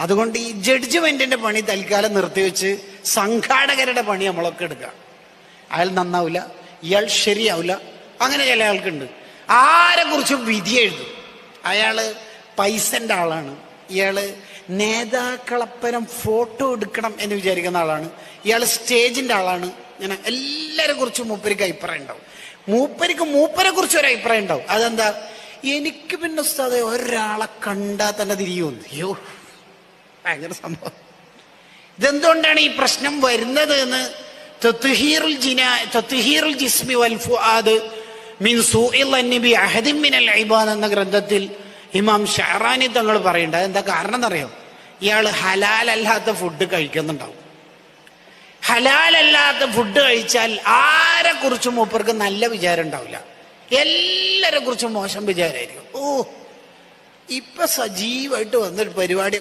അതുകൊണ്ട് ഈ ജഡ്ജ്മെന്റിന്റെ പണി തൽക്കാലം നിർത്തിവെച്ച് സംഘാടകരുടെ പണി നമ്മളൊക്കെ എടുക്കാം അയാൾ നന്നാവില്ല ഇയാൾ ശരിയാവില്ല അങ്ങനെ ചില ആൾക്കുണ്ട്. ആരെ കുറിച്ചും വിധി എഴുതും. അയാൾ പൈസന്റെ ആളാണ്. ഇയാൾ നേതാക്കളപ്പരം ഫോട്ടോ എടുക്കണം എന്ന് വിചാരിക്കുന്ന ആളാണ്. ഇയാൾ സ്റ്റേജിന്റെ ആളാണ്. ഇങ്ങനെ എല്ലാരെ കുറിച്ചും മൂപ്പരിക്ക് അഭിപ്രായം ഉണ്ടാവും. മൂപ്പരിക്ക് മൂപ്പരെ കുറിച്ച് ഒരു അഭിപ്രായം ഉണ്ടാവും. അതെന്താ? എനിക്ക് പിന്നെ ഒരാളെ കണ്ടാൽ തന്നെ തിരിയുമെന്ന്. അയ്യോ ഭയങ്കര സംഭവം. ഇതെന്തുകൊണ്ടാണ് ഈ പ്രശ്നം വരുന്നത് എന്ന് വൽ ഫുആദ് മിൻ സൂഇൽ അന്നിബി എന്ന ഗ്രന്ഥത്തിൽ ഇമാം ഷഹറാനി തങ്ങൾ പറയുന്നുണ്ട്. എന്താ കാരണം എന്നറിയോ ഇയാൾ ഹലാലല്ലാത്ത ഫുഡ് കഴിക്കുന്നുണ്ടാവും. ഹലാലല്ലാത്ത ഫുഡ് കഴിച്ചാൽ ആരെ കുറിച്ചും മൂപ്പർക്ക് നല്ല വിചാരം ഉണ്ടാവില്ല. എല്ലാരെ കുറിച്ചും മോശം വിചാരമായിരിക്കും. ഓ ഇപ്പൊ സജീവായിട്ട് വന്നൊരു പരിപാടി